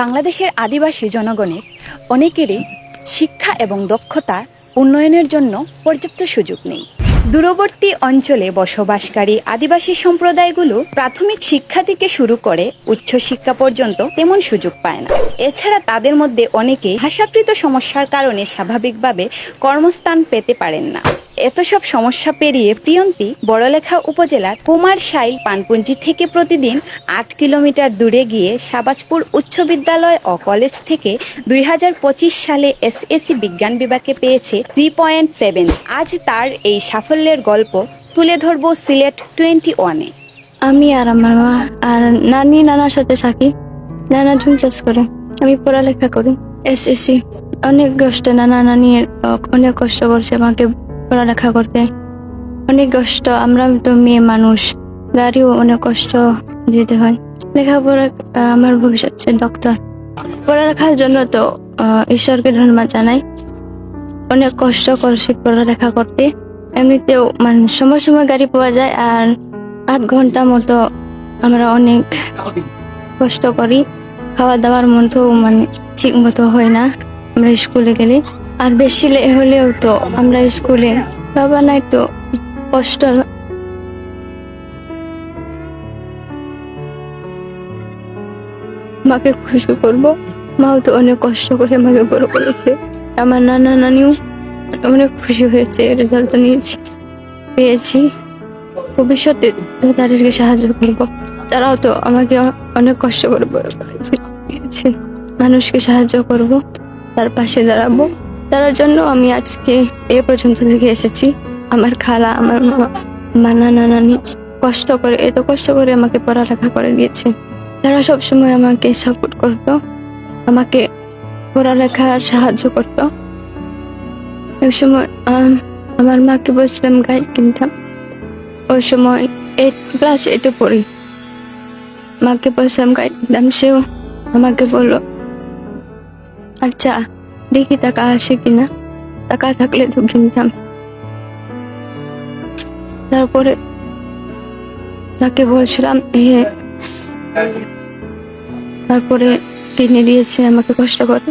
বাংলাদেশের আদিবাসী জনগণের অনেকেরই শিক্ষা এবং দক্ষতা উন্নয়নের জন্য পর্যাপ্ত সুযোগ নেই। দূরবর্তী অঞ্চলে বসবাসকারী আদিবাসী সম্প্রদায়গুলো প্রাথমিক শিক্ষা থেকে শুরু করে উচ্চশিক্ষা পর্যন্ত তেমন সুযোগ পায় না। এছাড়া তাদের মধ্যে অনেকেই ভাষাকৃত সমস্যার কারণে স্বাভাবিকভাবে কর্মস্থান পেতে পারেন না। এত সব সমস্যা পেরিয়ে প্রিয়ন্তী বড়লেখা উপজেলার কুমারশাইল পানপুঞ্জি থেকে প্রতিদিন আট কিলোমিটার দূরে গিয়ে সাবাজপুর উচ্চ বিদ্যালয় ও কলেজ থেকে দুই হাজার পঁচিশ সালে এসএসসি বিজ্ঞান বিভাগে পেয়েছে থ্রি পয়েন্ট সেভেন আজ তার এই সাফল্যের গল্প তুলে ধরব সিলেট টোয়েন্টি ওয়ানে আমি আর আমার মা আর নানি, নানার সাথে থাকি। নানা ঝুম চাষ করে। আমি পড়ালেখা করি। এসএসসি। অনেক কষ্ট নানা নানি অনেক কষ্ট করছে। আমাকে পড়ালেখা করতে। অনেক কষ্ট, আমরা তো মেয়ে মানুষ, গাড়িও অনেক কষ্ট যেতে হয়। লেখাপড়া আমার ভবিষ্যৎ ডক্টর পড়ালেখার জন্য তো ঈশ্বরকে ধন্যবাদ জানাই। অনেক কষ্ট করছি পড়ালেখা করতে। এমনিতেও মানে সময় সময় গাড়ি পাওয়া যায় আর আধ ঘণ্টা মতো আমরা অনেক কষ্ট করি। খাওয়া দাওয়ার মতো মানে ঠিক মতো হয় না। আমরা স্কুলে গেলে আর বেশি হলেও তো আমরা স্কুলে বাবা নাই তো কষ্ট মাকে খুশি করব। মাও তো অনেক কষ্ট করে আমাকে বড় করেছে। আমার নানা নানিও অনেক খুশি হয়েছে রেজাল্ট নিয়েছি, পেয়েছি। ভবিষ্যতে তাদেরকে সাহায্য করব। তারাও তো আমাকে অনেক কষ্ট করে বড় করেছে মানুষকে সাহায্য করব, তার পাশে দাঁড়াবো। তার জন্য আমি আজকে এ পর্যন্ত থেকে এসেছি। আমার খালা, আমার মা আমার নানা কষ্ট করে, এত কষ্ট করে আমাকে পড়ালেখা করে দিয়েছে। তারা সবসময় আমাকে সাপোর্ট করতো, আমাকে পড়ালেখার সাহায্য করতো। এক সময় আমার মাকে বলছিলাম, গাই কিনতাম ওই সময় এইট ক্লাস এইটে পড়ি। মাকে বলছিলাম, গাই দিলাম সেও আমাকে বলল আচ্ছা দেখি টাকা আসে কিনা। টাকা থাকলে তো কিনতাম তারপরে তাকে বলছিলাম ইয়ে তারপরে কিনে দিয়েছে, আমাকে কষ্ট করে।